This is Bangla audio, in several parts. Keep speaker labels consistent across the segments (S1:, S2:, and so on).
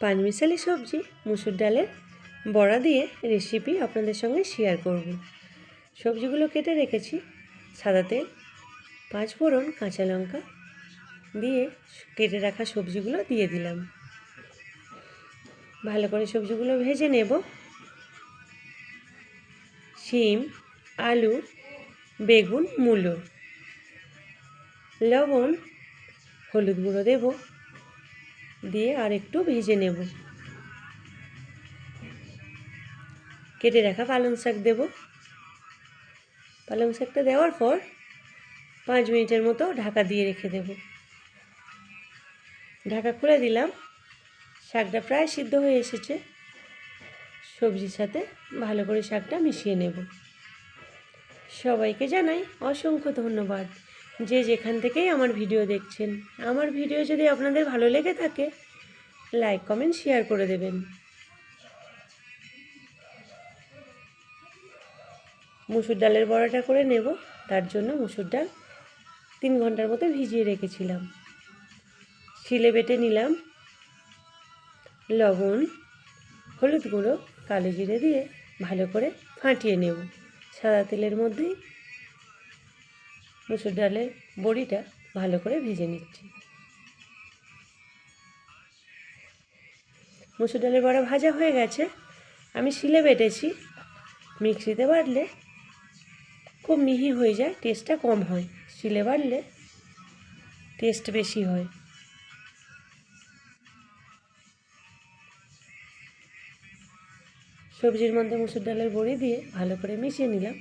S1: পানমিশালি সবজি, মুসুর ডালের বড়া দিয়ে রেসিপি আপনাদের সঙ্গে শেয়ার করব। সবজিগুলো কেটে রেখেছি, সাদা তেল, পাঁচ ফোড়ন কাঁচা লঙ্কা দিয়ে কেটে রাখা সবজিগুলো দিয়ে দিলাম। ভালো করে সবজিগুলো ভেজে নেব। শিম, আলু, বেগুন, মূলো, লবণ, হলুদ গুঁড়ো দেব। দিয়ে আর একটু ভেজে নেব। কেটে রাখা পালং শাক দেব। পালং শাকটা দেওয়ার পর পাঁচ মিনিটের মতো ঢাকা দিয়ে রেখে দেব। ঢাকা খুলে দিলাম। শাকটা প্রায় সিদ্ধ হয়ে এসেছে। সবজির সাথে ভালো করে শাকটা মিশিয়ে নেব। সবাইকে জানাই অসংখ্য ধন্যবাদ। যে যেখান থেকেই আমার ভিডিও দেখছেন। আমার ভিডিও যদি আপনাদের ভালো লেগে থাকে লাইক কমেন্ট শেয়ার করে দেবেন। মুসুর ডালের বড়াটা করে নেব, তার জন্য মুসুর ডাল তিন ঘণ্টার মতো ভিজিয়ে রেখেছিলাম। শিলে বেটে নিলাম লবণ, হলুদ গুঁড়ো, কালো জিরে দিয়ে ভালো করে ফাটিয়ে নেব। সাদা তেলের মধ্যেই মুসুর ডালের বড়িটা ভালো করে ভেজে নিচ্ছি। মুসুর ডালের বড়া ভাজা হয়ে গেছে। আমি শিলে বেটেছি। মিক্সিতে বাটলে খুব মিহি হয়ে যায়, টেস্টটা কম হয়। শিলে বাটলে টেস্ট বেশি হয়। সবজির মধ্যে মুসুর ডালের বড়ি দিয়ে ভালো করে মিশিয়ে নিলাম।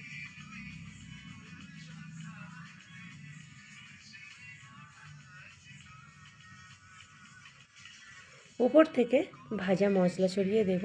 S1: উপর থেকে ভাজা মশলা ছড়িয়ে দেব।